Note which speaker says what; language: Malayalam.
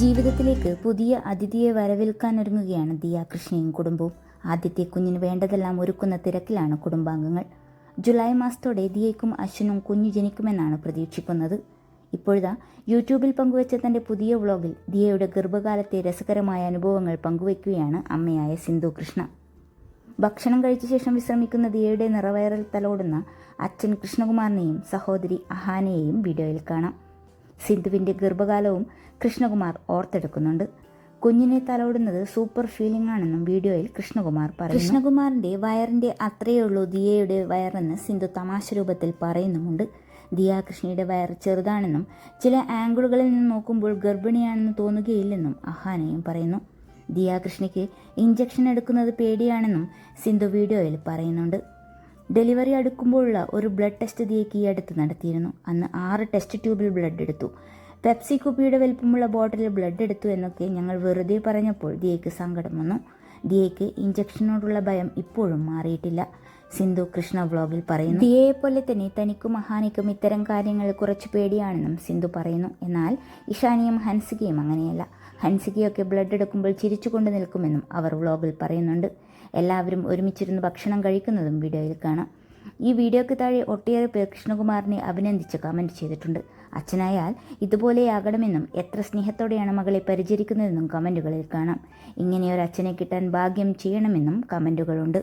Speaker 1: ജീവിതത്തിലേക്ക് പുതിയ അതിഥിയെ വരവേൽക്കാൻ ഒരുങ്ങുകയാണ് ദിയ കൃഷ്ണയും കുടുംബവും. ആദ്യത്തെ കുഞ്ഞിന് വേണ്ടതെല്ലാം ഒരുക്കുന്ന തിരക്കിലാണ് കുടുംബാംഗങ്ങൾ. ജൂലൈ മാസത്തോടെ ദിയയ്ക്കും അശ്വിനും കുഞ്ഞു ജനിക്കുമെന്നാണ് പ്രതീക്ഷിക്കുന്നത്. ഇപ്പോഴിതാ യൂട്യൂബിൽ പങ്കുവച്ച തന്റെ പുതിയ വ്ളോഗിൽ ദിയയുടെ ഗർഭകാലത്തെ രസകരമായ അനുഭവങ്ങൾ പങ്കുവയ്ക്കുകയാണ് അമ്മയായ സിന്ധു കൃഷ്ണ. ഭക്ഷണം കഴിച്ച ശേഷം വിശ്രമിക്കുന്ന ദിയയുടെ നിറവയറിൽ തലോടുന്ന അച്ഛൻ കൃഷ്ണകുമാറിനെയും സഹോദരി അഹാനയെയും വീഡിയോയിൽ കാണാം. സിന്ധുവിന്റെ ഗർഭകാലവും കൃഷ്ണകുമാർ ഓർത്തെടുക്കുന്നുണ്ട്. കുഞ്ഞിനെ തലോടുന്നത് സൂപ്പർ ഫീലിംഗ് ആണെന്നും വീഡിയോയിൽ കൃഷ്ണകുമാർ പറയും കൃഷ്ണകുമാറിന്റെ വയറിന്റെ അത്രയേ ഉള്ളൂ ദിയയുടെ വയറെന്ന് സിന്ധു തമാശ രൂപത്തിൽ പറയുന്നുമുണ്ട്. ദിയ കൃഷ്ണയുടെ വയർ ചെറുതാണെന്നും ചില ആംഗിളുകളിൽ നിന്ന് നോക്കുമ്പോൾ ഗർഭിണിയാണെന്ന് തോന്നുകയില്ലെന്നും അഹാനയും പറയുന്നു. ദിയ കൃഷ്ണയ്ക്ക് ഇഞ്ചക്ഷൻ എടുക്കുന്നത് പേടിയാണെന്നും സിന്ധു വീഡിയോയിൽ പറയുന്നുണ്ട്. ഡെലിവറി അടുക്കുമ്പോഴുള്ള ഒരു ബ്ലഡ് ടെസ്റ്റ് ദിയയ്ക്ക് ഈ അടുത്ത് നടത്തിയിരുന്നു. അന്ന് ആറ് ടെസ്റ്റ് ട്യൂബിൽ ബ്ലഡ് എടുത്തു. പെപ്സി കുപ്പിയുടെ വലിപ്പമുള്ള ബോട്ടിലിൽ ബ്ലഡ് എടുത്തു എന്നൊക്കെ ഞങ്ങൾ വെറുതെ പറഞ്ഞപ്പോൾ ദിയയ്ക്ക് സങ്കടം വന്നു. ദിയയ്ക്ക് ഇഞ്ചക്ഷനോടുള്ള ഭയം ഇപ്പോഴും മാറിയിട്ടില്ല. സിന്ധു കൃഷ്ണ വ്ളോഗിൽ പറയുന്നു ദിയയെ പോലെ തന്നെ തനിക്കും മഹാനിക്കും ഇത്തരം കാര്യങ്ങൾ കുറച്ച് പേടിയാണെന്നും സിന്ധു പറയുന്നു. എന്നാൽ ഇഷാനിയും ഹൻസികയും അങ്ങനെയല്ല. ഹൻസികയൊക്കെ ബ്ലഡ് എടുക്കുമ്പോൾ ചിരിച്ചുകൊണ്ട് നിൽക്കുമെന്നും അവർ വ്ളോഗിൽ പറയുന്നുണ്ട്. എല്ലാവരും ഒരുമിച്ചിരുന്ന് ഭക്ഷണം കഴിക്കുന്നതും വീഡിയോയിൽ കാണാം. ഈ വീഡിയോയ്ക്ക് താഴെ ഒട്ടേറെ പേർ കൃഷ്ണകുമാറിനെ അഭിനന്ദിച്ച് കമന്റ് ചെയ്തിട്ടുണ്ട്. അച്ഛനായാൽ ഇതുപോലെയാകണമെന്നും എത്ര സ്നേഹത്തോടെയാണ് മകളെ പരിചരിക്കുന്നതെന്നും കമന്റുകളിൽ കാണാം. ഇങ്ങനെയൊരു അച്ഛനെ കിട്ടാൻ ഭാഗ്യം ചെയ്യണമെന്നും കമന്റുകളുണ്ട്